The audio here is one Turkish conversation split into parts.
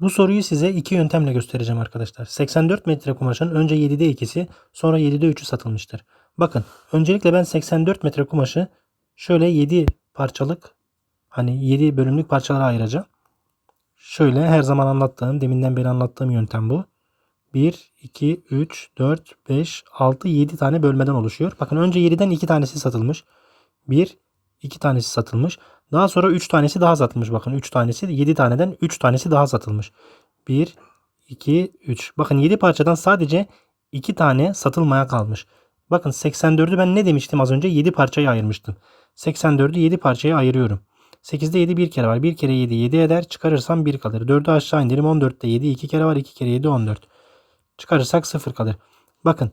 Bu soruyu size iki yöntemle göstereceğim arkadaşlar. 84 metre kumaşın önce 7'de 2'si sonra 7'de 3'ü satılmıştır. Bakın öncelikle ben 84 metre kumaşı şöyle 7 parçalık hani 7 bölümlük parçalara ayıracağım. Şöyle her zaman anlattığım deminden beri anlattığım yöntem bu. 1, 2, 3, 4, 5, 6, 7 tane bölmeden oluşuyor. Bakın önce 7'den 2 tanesi satılmış. 1, 2 tanesi satılmış. Daha sonra 3 tanesi daha satılmış. Bakın 3 tanesi 7 taneden 3 tanesi daha satılmış. 1, 2, 3. Bakın 7 parçadan sadece 2 tane satılmaya kalmış. Bakın 84'ü ben ne demiştim az önce? 7 parçaya ayırmıştım. 84'ü 7 parçaya ayırıyorum. 8'de 7 bir kere var. 1 kere 7 7 eder. Çıkarırsam 1 kalır. 4'ü aşağı indirim. 14'te 7 2 kere var. 2 kere 7 14. Çıkarırsak 0 kalır. Bakın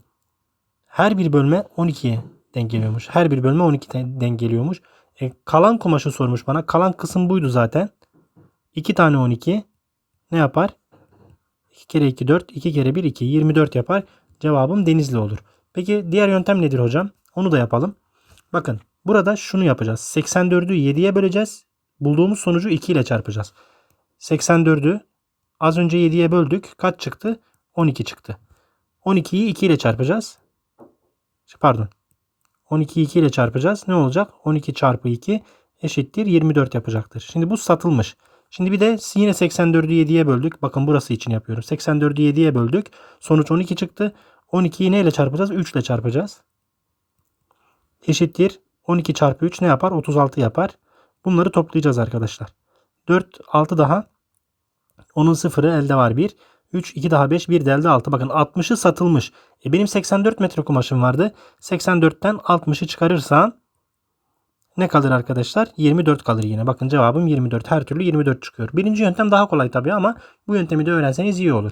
her bir bölme 12'ye denk geliyormuş. Her bir bölme 12'ye denk geliyormuş. E, kalan kumaşı sormuş bana. Kalan kısım buydu zaten. 2 tane 12 ne yapar? 2 kere 2 4, 2 kere 1 2, 24 yapar. Cevabım Denizli olur. Peki diğer yöntem nedir hocam? Onu da yapalım. Bakın burada şunu yapacağız. 84'ü 7'ye böleceğiz. Bulduğumuz sonucu 2 ile çarpacağız. 84'ü az önce 7'ye böldük. Kaç çıktı? 12 çıktı. 12'yi 2 ile çarpacağız. Pardon. 12'yi 2 ile çarpacağız. Ne olacak? 12 çarpı 2 eşittir 24 yapacaktır. Şimdi bu satılmış. Şimdi bir de yine 84'ü 7'ye böldük. Bakın burası için yapıyorum. 84'ü 7'ye böldük. Sonuç 12 çıktı. 12'yi neyle çarpacağız? 3 ile çarpacağız. Eşittir. 12 çarpı 3 ne yapar? 36 yapar. Bunları toplayacağız arkadaşlar. 4, 6 daha. Onun sıfırı elde var 1. 3, 2 daha 5, 1 de elde 6. Bakın 60'ı satılmış. E benim 84 metre kumaşım vardı. 84'ten 60'ı çıkarırsam ne kalır arkadaşlar? 24 kalır yine. Bakın cevabım 24. Her türlü 24 çıkıyor. Birinci yöntem daha kolay tabii ama bu yöntemi de öğrenseniz iyi olur.